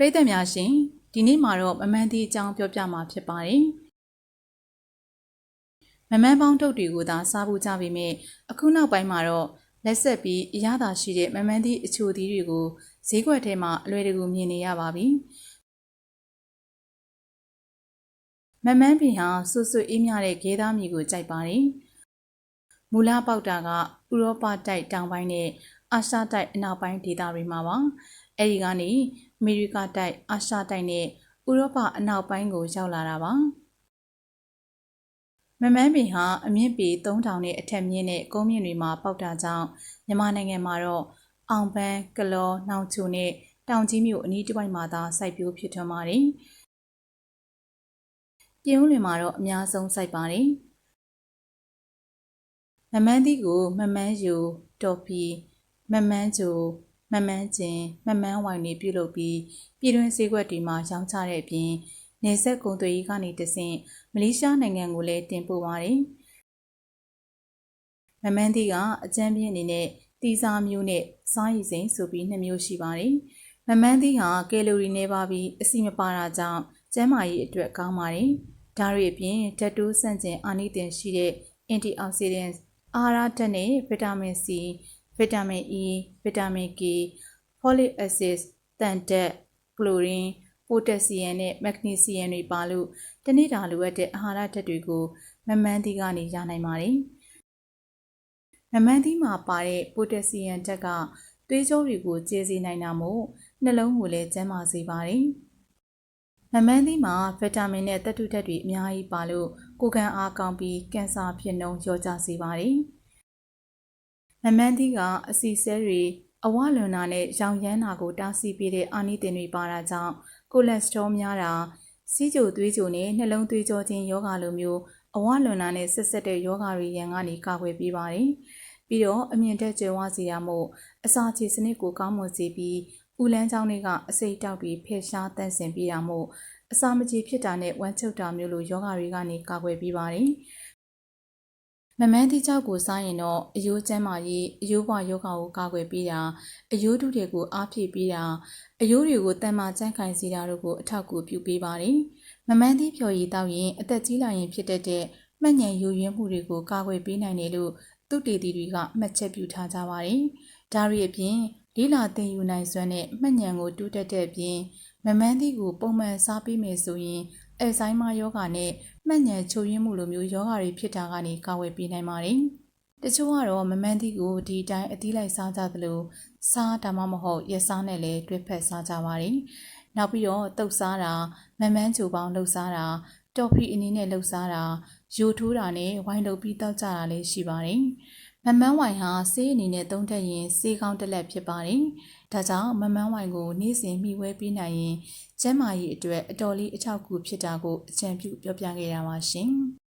ပရိသတ်များရှင်ဒီနေ့မှာတော့မမန်းသည့်အကြောင်းပြောပြမှာဖြစ်ပါတယ်မမန်းပေါင်းတုတ်တွေကိုသာစားဖို့ကြပေမဲ့အခုနောက်ပိုင်းမှာတော့လက်ဆက်ပြီးအရသာရှိတဲ့မမန်းသည့်အချိုသီးတွေကိုဈေးကွက်ထဲမှာအလွယ်တကူမြင်နေရပါပြီမမန်းပင်ဟာဆွဆွအေးမြတဲ့ဂေးသားမြေကိုကြိုက်ပါတယ်မူလပေါက်တာကဥရောပတိုက်တောင်ပိုင်းနဲ့အာရှတိုက်အနောက်ပိုင်းဒေသတွေမှာပါ အဲဒီကနေအမေရိကတိုက်အာရှတိုက်နဲ့ဥရောပအနောက်ပိုင်းကိုရောက်လာတာပါမမန်းပင်ဟာအမြင့်ပေ3000နဲ့အထက်မြင့်တဲ့ကုန်းမြင့်တွေမှာပေါက်တာကြောင့်မြန်မာနိုင်ငံမှာတော့အောင်ပန်းကလောနောင်ချိုနဲ့တောင်ကြီးမြို့အနီးတစ်ဝိုက်မှာသာစိုက်ပျိုးဖြစ်ထွန်းပါတယ်ပြည်ဦးလွင်မှာတော့အများဆုံးစိုက်ပါတယ်မမန်းသီးကိုမမန်းယူတော်ပီမမန်းဂျို မမန်းကျင်မမန်းဝိုင်တွေပြုလုပ်ပြီးပြည်တွင်းဈေးကွက်တွေမှာရောင်းချတဲ့အပြင်နေဆက်ကုန်သွယ်ရေးကနေတဆင့်မလေးရှားနိုင်ငံကိုလည်းတင်ပို့ပါတယ်။မမန်းသီးကအကြမ်းပြင်းအနေနဲ့တီစာမျိုးနဲ့စားရည်စိမ်ဆိုပြီးနှစ်မျိုးရှိပါတယ်။မမန်းသီးဟာကယ်လိုရီနည်းပါပြီးအဆီမပါတာကြောင့်ကျန်းမာရေးအတွက်ကောင်းပါတယ်။ဒါတွေအပြင်ဓာတ်တိုးဆန့်ကျင်အာနိသင်ရှိတဲ့ antioxidants အာဟာရဓာတ်နဲ့ဗီတာမင် C ဗီတာမင် E ဗီတာမင် K folic acid တန်တက်ကလိုရင်းပိုတက်ဆီယမ်နဲ့မက်ဂနီဆီယမ်တွေပါလို့တနေ့တာလိုအပ်တဲ့အာဟာရဓာတ်တွေကိုမမန်းသီးကနေရနိုင်ပါတယ်။မမန်းသီးမှာပါတဲ့ပိုတက်ဆီယမ်ဓာတ်ကသွေးကြောတွေကိုကျေစေနိုင်တာမို့နှလုံးကိုလည်းကျန်းမာစေပါတယ်။မမန်းသီးမှာဗီတာမင်နဲ့သတ္တုဓာတ်တွေအများကြီးပါလို့ကိုယ်ခံအားကောင်းပြီးကင်ဆာဖြစ်နှုန်းလျော့ကျစေပါတယ်။ မမန်းသီးကအစီဆဲတွေအဝလွန်တာနဲ့ရောင်ရမ်းတာကိုတားဆီးပေးတဲ့အာနိသင်တွေပါတာကြောင့်ကိုလက်စထရောများတာစီးကြိုသွေးကြိုနဲ့နှလုံးသွေးကြောခြင်းယောဂလိုမျိုးအဝလွန်တာနဲ့ဆက်ဆက်တဲ့ယောဂတွေရန်ကနေကာကွယ်ပေးပါတယ်။ပြီးတော့အမြင့်တက်ကျွယ်ဝစေရမို့အစာချေစနစ်ကိုကောင်းမွန်စေပြီးဦးလန်းချောင်းတွေကအစိတ်တောက်ပြီးဖယ်ရှားတန့်စင်ပေးတာမို့အစာမကြေဖြစ်တာနဲ့ဝမ်းချုပ်တာမျိုးလိုယောဂတွေကနေကာကွယ်ပေးပါတယ်။ မမန်းသီးကြောက်ကိုစားရင်တော့အယိုးကျန်းမာရေးအယိုးဘွားယောဂါကိုကာကွယ်ပေးတာအယိုးတုတွေကိုအားဖြည့်ပေးတာအယိုးတွေကိုတန်မာကြန့်ခိုင်စေတာတို့ကိုအထောက်အကူပြုပေးပါတယ်။မမန်းသီးဖြော်ရည်တောက်ရင်အသက်ကြီးလာရင်ဖြစ်တတ်တဲ့မှတ်ဉဏ်ယိုယွင်းမှုတွေကိုကာကွယ်ပေးနိုင်တယ်လို့သူတေသီတွေကမှတ်ချက်ပြုထားကြပါတယ်။ဒါရီအပြင်လေးလာတင်ယူနိုင်စွမ်းတဲ့မှတ်ဉဏ်ကိုတိုးတက်တဲ့အပြင်မမန်းသီးကိုပုံမှန်စားပြီးမယ်ဆိုရင် အယ်ဆိုင်မာယောဂါနဲ့မှတ်ဉဏ်ချို့ယွင်းမှုလိုမျိုးယောဂါတွေဖြစ်တာကနေကာဝယ်ပေးနိုင်ပါတယ်။တချို့ကတော့မမန်းသီးကိုဒီတိုင်းအသီးလိုက်စားကြသလိုစားဒါမှမဟုတ်ရက်စားနဲ့လည်းတွဲဖက်စားကြပါတယ်။နောက်ပြီးတော့တုပ်စားတာမမန်းချိုပေါင်းလှုပ်စားတာတော်ဖီအနေနဲ့လှုပ်စားတာယိုထိုးတာနဲ့ဝိုင်းလုပ်ပြီးတောက်ကြတာလည်းရှိပါတယ်။မမန်းဝိုင်ဟာဆေးအနေနဲ့သုံးထက်ရင်ဆေးကောင်းတစ်လက်ဖြစ်ပါတယ်။ ဒါကြောင့်မမန်းဝိုင်ကိုနေ့စဉ်မျှဝဲပေးနိုင်ရင်ကျန်းမာရေးအတွက်အတော်လေးအထောက်အကူဖြစ်တာကိုအကြံပြုပြောပြခဲ့ရပါရှင်။